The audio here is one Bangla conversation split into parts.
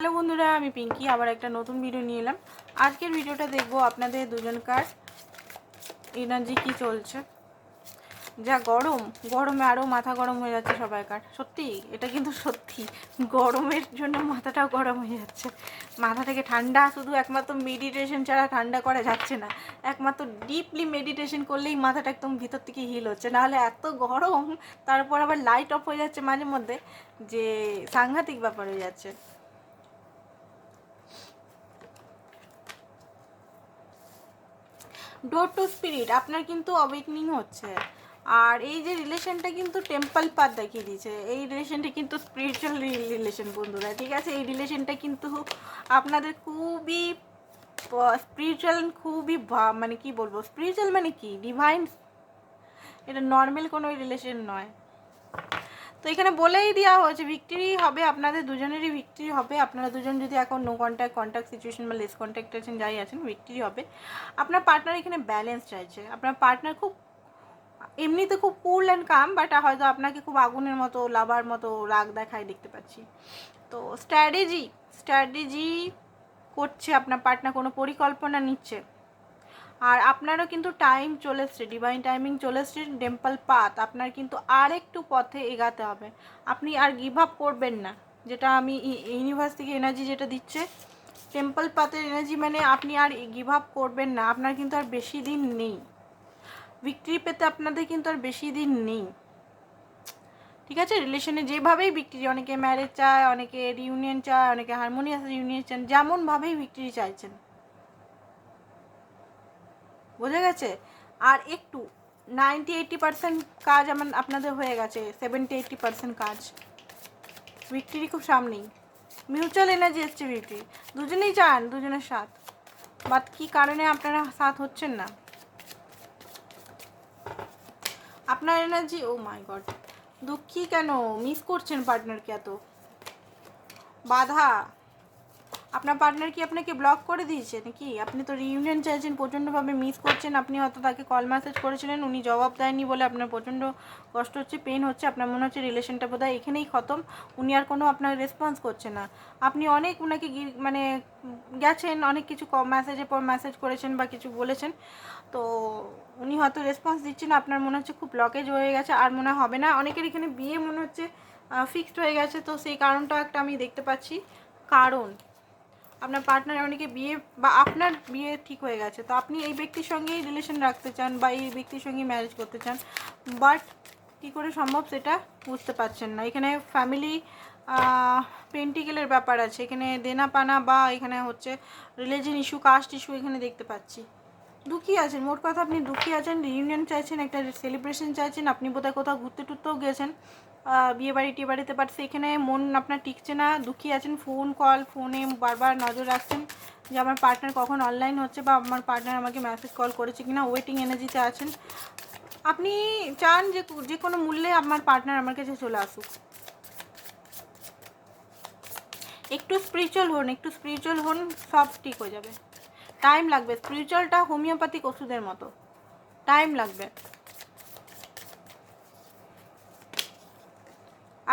হ্যালো বন্ধুরা, আমি পিঙ্কি, আবার একটা নতুন ভিডিও নিয়ে এলাম। আজকের ভিডিওটা দেখব আপনাদের দুজনকার এনার্জি কি চলছে। যা গরম, গরমে আরও মাথা গরম হয়ে যাচ্ছে সবাইকার। সত্যি, এটা কিন্তু সত্যি। গরমের জন্য মাথাটাও গরম হয়ে যাচ্ছে। মাথা থেকে ঠান্ডা শুধু একমাত্র মেডিটেশন ছাড়া ঠান্ডা করা যাচ্ছে না। একমাত্র ডিপলি মেডিটেশন করলেই মাথাটা একদম ভিতর থেকে হিল হচ্ছে। নাহলে এত গরম, তারপর আবার লাইট অফ হয়ে যাচ্ছে মাঝে মধ্যে যে সাংঘাতিক ব্যাপার হয়ে যাচ্ছে। ডোর টু স্পিরিট আপনার কিন্তু অবেকনিং হচ্ছে। আর এই যে রিলেশনটা কিন্তু টেম্পল পাত দেখিয়ে দিয়েছে। এই রিলেশনটা কিন্তু স্পিরিচুয়াল রিলেশন বন্ধুরা, ঠিক আছে? এই রিলেশনটা কিন্তু আপনাদের খুবই স্পিরিচুয়াল খুবই মানে কি বলব? স্পিরিচুয়াল মানে কি? ডিভাইন এটা নর্মাল কোনো রিলেশন নয়। তো এখানে বলেই দেওয়া হয়েছে ভিক্টরি হবে আপনাদের দুজনেরই ভিক্টরি হবে। আপনারা দুজন যদি এখন নো কন্ট্যাক্ট কন্ট্যাক্ট সিচুয়েশন বা লেস কন্ট্যাক্ট আছেন, যাই আছেন ভিক্টরি হবে। আপনার পার্টনার এখানে ব্যালেন্স চাইছে। আপনার পার্টনার খুব, এমনিতে খুব কুল অ্যান্ড কাম বাট হয়তো আপনাকে খুব আগুনের মতো, লাভার মতো রাগ দেখায় দেখতে পাচ্ছি। তো স্ট্র্যাটেজি স্ট্র্যাটেজি করছে আপনার পার্টনার কোনো পরিকল্পনা নিচ্ছে। আর আপনারও কিন্তু টাইম চলে এসছে ডিভাইন টাইমিং চলে এসছে টেম্পল পাথ আপনার কিন্তু আর একটু পথে এগাতে হবে। আপনি আর গিভ আপ করবেন না। যেটা আমি ইউনিভার্স থেকে এনার্জি যেটা দিচ্ছে টেম্পল পাথের এনার্জি মানে আপনি আর গিভ আপ করবেন না। আপনার কিন্তু আর বেশি দিন নেই। বিক্রি পেতে আপনাদের কিন্তু আর বেশি দিন নেই। ঠিক আছে? রিলেশনে যেভাবেই বিক্রি অনেকে ম্যারেজ চায়, অনেকে রিউনিয়ন চায়, অনেকে হারমোনিয়াস রিউনিয়ন চান যেমনভাবেই বিক্রি চাইছেন। বোঝা গেছে? আর একটু নাইনটি এইটটি পার্সেন্ট কাজ আমার, আপনাদের হয়ে গেছে সেভেন্টি এইটটি পার্সেন্ট কাজ। বিক্রি খুব সামনেই। মিউচুয়াল এনার্জি এসছে বিক্রি দুজনেই চান, দুজনের সাথ বাট কী কারণে আপনারা সাথ হচ্ছেন না? আপনার এনার্জি ও মাই গড দুঃখী কেন? মিস করছেন পার্টনারকে এত? বাধা। আপনার পার্টনার কি আপনাকে ব্লক করে দিয়েছে? নাকি আপনি তো রিউনিয়ন চাইছেন, প্রচণ্ডভাবে মিস করছেন, আপনি হয়তো তাকে কল মেসেজ করেছিলেন, উনি জবাব দেয়নি বলে আপনার প্রচণ্ড কষ্ট হচ্ছে পেন হচ্ছে, আপনার মনে হচ্ছে রিলেশনটা বোধহয় এখানেই খতম, উনি আর কোনো আপনার রেসপন্স করছে না। আপনি অনেক উনাকে গি- মানে গেছেন, অনেক কিছু মেসেজের পর মেসেজ করেছেন বা কিছু বলেছেন, তো উনি হয়তো রেসপন্স দিচ্ছেন, আপনার মনে হচ্ছে খুব ব্লকেজ হয়ে গেছে, আর মনে হবে না। অনেকের এখানে বিয়ে মনে হচ্ছে ফিক্সড হয়ে গেছে, তো সেই কারণটা একটা আমি দেখতে পাচ্ছি। কারণ আপনার পার্টনার অনেকে বিয়ে বা আপনার বিয়ে ঠিক হয়ে গেছে, তো আপনি এই ব্যক্তির সঙ্গেই রিলেশন রাখতে চান বা এই ব্যক্তির সঙ্গে ম্যারেজ করতে চান বাট কী করে সম্ভব সেটা বুঝতে পারছেন না। এখানে ফ্যামিলি পেন্টিকেলের ব্যাপার আছে, এখানে দেনা পানা বা এখানে হচ্ছে রিলিজন ইস্যু কাস্ট ইস্যু এখানে দেখতে পাচ্ছি। দুঃখী আছেন, মোট কথা আপনি দুঃখী আছেন রিউনিয়ন চাইছেন, একটা সেলিব্রেশন চাইছেন, আপনি বোধহয় কোথাও ঘুরতে টুরতেও গেছেন বিয়ে বাড়ি টিয়ে বাড়িতে বাট সেখানে মন আপনার টিকছে না, দুঃখী আছেন ফোন কল ফোনে বারবার নজর রাখছেন যে আমার পার্টনার কখন অনলাইন হচ্ছে বা আমার পার্টনার আমাকে মেসেজ কল করেছে কিনা ওয়েটিং এনার্জিতে আছেন। আপনি চান যে যে কোনো মূল্যে আমার পার্টনার আমার কাছে চলে আসুক। একটু স্পিরিচুয়াল হন, একটু স্পিরিচুয়াল হন, সব ঠিক হয়ে যাবে। টাইম লাগবে। স্পিরিচুয়ালটা হোমিওপ্যাথিক ওষুধের মতো। টাইম লাগবে।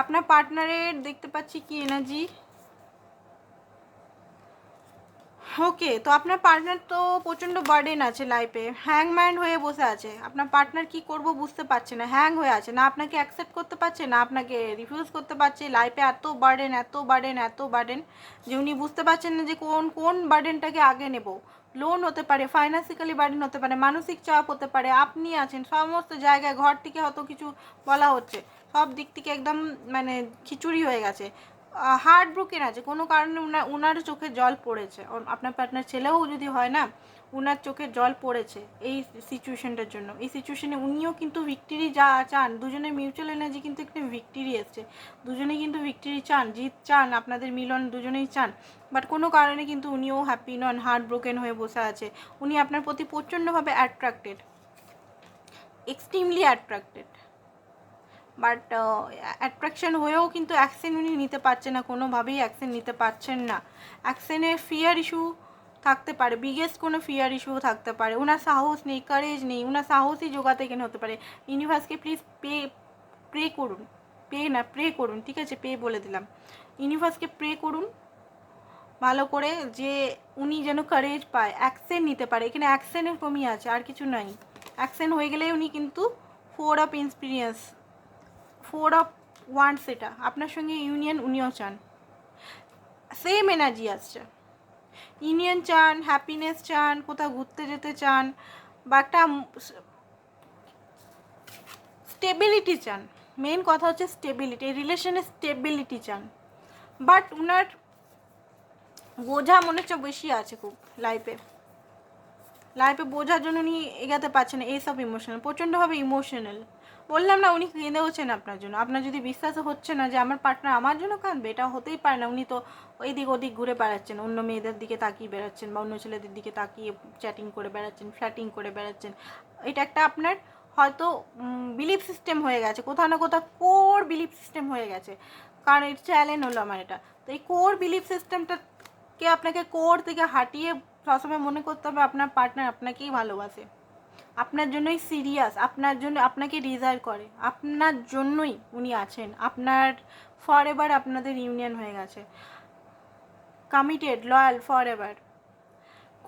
আপনার পার্টনারের দেখতে পাচ্ছি কি এনার্জি? ওকে, তো আপনার পার্টনার তো প্রচণ্ড বার্ডেন আছে লাইফে হ্যাংম্যান হয়ে বসে আছে। আপনার পার্টনার কি করব বুঝতে পারছে না হ্যাং হয়ে আছে। না আপনাকে অ্যাকসেপ্ট করতে পারছে, না আপনাকে রিফিউজ করতে পারছে। লাইফে এত বার্ডেন এত বার্ডেন এত বার্ডেন যে উনি বুঝতে পারছেন না যে কোন কোন বার্ডেনটাকে আগে নেব। লোন হতে পারে ফাইন্যান্সিক্যালি বার্ডেন হতে পারে, মানসিক চাপ হতে পারে, আপনি আছেন, সমস্ত জায়গায়, ঘর থেকে হয়তো কিছু বলা হচ্ছে, সব দিক থেকে একদম মানে খিচুড়ি হয়ে গেছে। হার্ট ব্রোকেন আছে, কোনো কারণে উনার উনার চোখে জল পড়েছে। আপনার পার্টনার ছেলেও যদি হয় না উনার চোখে জল পড়েছে এই সিচুয়েশনটার জন্য। এই সিচুয়েশনে উনিও কিন্তু ভিক্টরি যা চান দুজনের মিউচুয়াল এনার্জি কিন্তু একটা ভিক্টরি এসছে। দুজনে কিন্তু ভিক্টরি চান, জিত চান, আপনাদের মিলন দুজনেই চান। বাট কোনো কারণে কিন্তু উনিও হ্যাপি নন হার্ট ব্রোকেন হয়ে বসে আছে। উনি আপনার প্রতি প্রচণ্ডভাবে attracted extremely attracted but attraction হয়েও কিন্তু অ্যাকশন উনি নিতে পারছে না, কোনোভাবেই অ্যাকশন নিতে পারছেন না। অ্যাকশনের ফিয়ার ইস্যু থাকতে পারে বিগেস্ট কোনো ফিয়ার ইস্যু থাকতে পারে। ওনার সাহস নেই কারেজ নেই ওনার সাহসই জোগাতে কেন হতে পারে? ইউনিভার্সকে প্লিজ পে প্রে করুন পে না প্রে করুন, ঠিক আছে? পে বলে দিলাম। ইউনিভার্সকে প্রে করুন, ভালো করে যে উনি যেন কারেজ পায় অ্যাকশন নিতে পারে। এখানে অ্যাকশনের কমই আছে, আর কিছু নাই। অ্যাকশন হয়ে গেলেই উনি কিন্তু four of experience four of once এটা। আপনার সঙ্গে ইউনিয়ন উনিও চান। সেম এনার্জি আসছে। ইউনিয়ন চান, হ্যাপিনেস চান, কোথাও ঘুরতে যেতে চান বা একটা স্টেবিলিটি চান। মেন কথা হচ্ছে স্টেবিলিটি, রিলেশনে স্টেবিলিটি চান। বাট উনার বোঝা মনে হচ্ছে বেশি আছে খুব লাইফে। লাইফে বোঝার জন্য উনি এগাতে পারছেন এইসব ইমোশনাল প্রচণ্ডভাবে ইমোশনাল বললাম না, উনি কেঁদেওছেন আপনার জন্য। আপনার যদি বিশ্বাস হচ্ছে না যে আমার পার্টনার আমার জন্য কাঁদবে এটা হতেই পারে না। উনি তো ওই দিক ওদিক ঘুরে বেড়াচ্ছেন, অন্য মেয়েদের দিকে তাকিয়ে বেড়াচ্ছেন বা অন্য ছেলেদের দিকে তাকিয়ে চ্যাটিং করে বেড়াচ্ছেন ফ্ল্যাটিং করে বেড়াচ্ছেন। এটা একটা আপনার হয়তো বিলিফ সিস্টেম হয়ে গেছে। কোথাও না কোথাও কোর বিলিফ সিস্টেম হয়ে গেছে। কারণ এটা চ্যালেঞ্জ হলো আমার এটা। তো এই কোর বিলিফ সিস্টেমটাকে আপনাকে কোর থেকে হাঁটিয়ে সবসময় মনে করতে হবে আপনার পার্টনার আপনাকেই ভালোবাসে। আপনার জন্যই সিরিয়াস আপনার জন্য, আপনাকে ডিজায়ার করে। আপনার জন্যই উনি আছেন। আপনার ফর এভার আপনাদের ইউনিয়ন হয়ে গেছে। কমিটেড লয়াল ফর এভার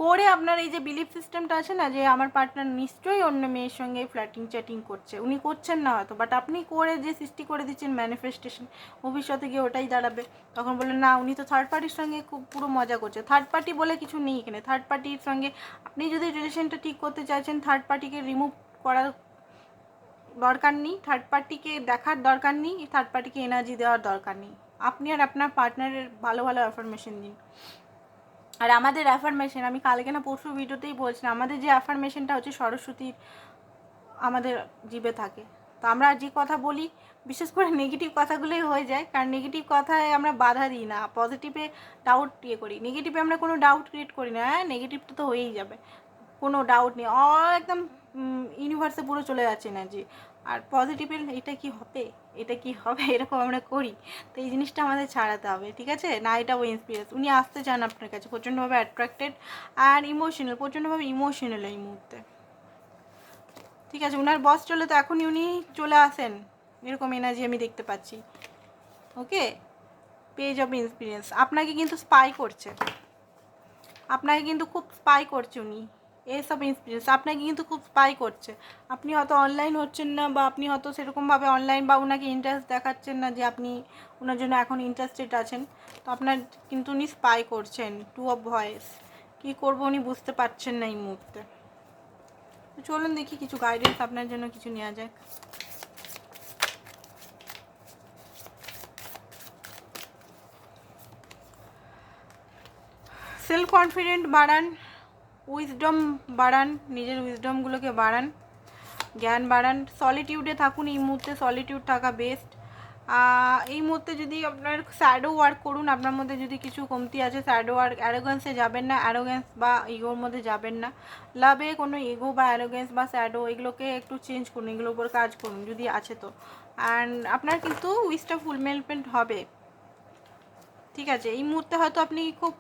করে আপনার এই যে বিলিফ সিস্টেমটা আছে না, যে আমার পার্টনার নিশ্চয়ই অন্য মেয়ের সঙ্গে ফ্ল্যাটিং চ্যাটিং করছে, উনি করছেন না হয়তো বাট আপনি করে যে সৃষ্টি করে দিচ্ছেন ম্যানিফেস্টেশন ভবিষ্যতে গিয়ে ওটাই দাঁড়াবে। তখন বললেন, না, উনি তো থার্ড পার্টির সঙ্গে খুব, পুরো মজা করছে। থার্ড পার্টি বলে কিছু নেই এখানে। থার্ড পার্টির সঙ্গে আপনি যদি রিলেশনটা ঠিক করতে চাইছেন থার্ড পার্টিকে রিমুভ করার দরকার নেই থার্ড পার্টিকে দেখার দরকার নেই থার্ড পার্টিকে এনার্জি দেওয়ার দরকার নেই। আপনি আর আপনার পার্টনারের ভালো ভালো অ্যাফার্মেশন দিন। আর আমাদের অ্যাফার্মেশন আমি কালকে না পরশু ভিডিওতেই বলছিলাম, আমাদের যে অ্যাফার্মেশনটা হচ্ছে সরস্বতীর আমাদের জীবে থাকে। তো আমরা যে কথা বলি, বিশেষ করে নেগেটিভ কথাগুলোই হয়ে যায়, কারণ নেগেটিভ কথায় আমরা বাধা দিই না পজিটিভে ডাউট ইয়ে করি। নেগেটিভে আমরা কোনো ডাউট ক্রিয়েট করি না হ্যাঁ নেগেটিভটা তো হয়েই যাবে। কোনো ডাউট নেই একদম ইউনিভার্সে পুরো চলে যাচ্ছে এনার্জি আর পজিটিভের এটা কি হবে এটা কি হবে? এরকম আমরা করি। তো এই জিনিসটা আমাদের ছাড়াতে হবে, ঠিক আছে? না, এটা ও ইন্সপিরিয়েন্স উনি আসতে চান আপনার কাছে প্রচণ্ডভাবে অ্যাট্রাক্টেড আর ইমোশনাল প্রচণ্ডভাবে ইমোশনাল এই মুহূর্তে। ঠিক আছে, উনার বস চলে তো এখনই উনি চলে আসেন। এরকম এনার্জি আমি দেখতে পাচ্ছি। ওকে? পেজ অফ ইন্সপিরিয়েন্স আপনাকে কিন্তু স্পাই করছে। আপনাকে কিন্তু খুব স্পাই করছে উনি। এসব ইন্সপিরিয়েন্স আপনাকে কিন্তু খুব স্পাই করছে। আপনি হয়তো অনলাইন হচ্ছেন না বা আপনি হয়তো সেরকমভাবে অনলাইন বা ওনাকে ইন্টারেস্ট দেখাচ্ছেন না যে আপনি ওনার জন্য এখন ইন্টারেস্টেড আছেন। তো আপনার কিন্তু উনি স্পাই করছেন টু অফ ভয়েস কী করব উনি বুঝতে পারছেন না এই মুহূর্তে। তো চলুন দেখি, কিছু গাইডেন্স আপনার জন্য কিছু নেওয়া যায় সেলফ কনফিডেন্ট বাড়ান। উইজডম বাড়ান, নিজের উইজডমগুলোকে বাড়ান, জ্ঞান বাড়ান। সলিটিউডে থাকুন, এই মুহূর্তে সলিটিউড থাকা বেস্ট এই মুহূর্তে যদি আপনার স্যাডো ওয়ার্ক করুন, আপনার মধ্যে যদি কিছু কমতি আছে স্যাডো ওয়ার্ক অ্যারোগেন্সে যাবেন না অ্যারোগেন্স বা ইগোর মধ্যে যাবেন না। লাভে কোনো ইগো বা অ্যারোগেন্স বা স্যাডো এগুলোকে একটু চেঞ্জ করুন, এগুলোর উপর কাজ করুন, যদি আছে তো। অ্যান্ড আপনার কিন্তু উইসটা ফুলমেলমেন্ট হবে। ঠিক আছে, এই মুহূর্তে হয়তো আপনি খুব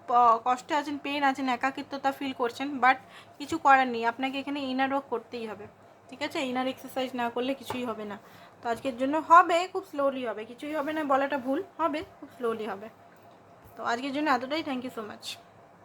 কষ্টে আছেন পেন আছেন, একাকিত্বতা ফিল করছেন বাট কিছু করার নেই, আপনাকে এখানে ইনার ওয়ার্ক করতেই হবে, ঠিক আছে? ইনার এক্সারসাইজ না করলে কিছুই হবে না। তো আজকের জন্য হবে, খুব স্লোলি হবে, কিছুই হবে না, বলাটা ভুল, হবে, খুব স্লোলি হবে। তো আজকের জন্য এতটাই থ্যাংক ইউ সো মাচ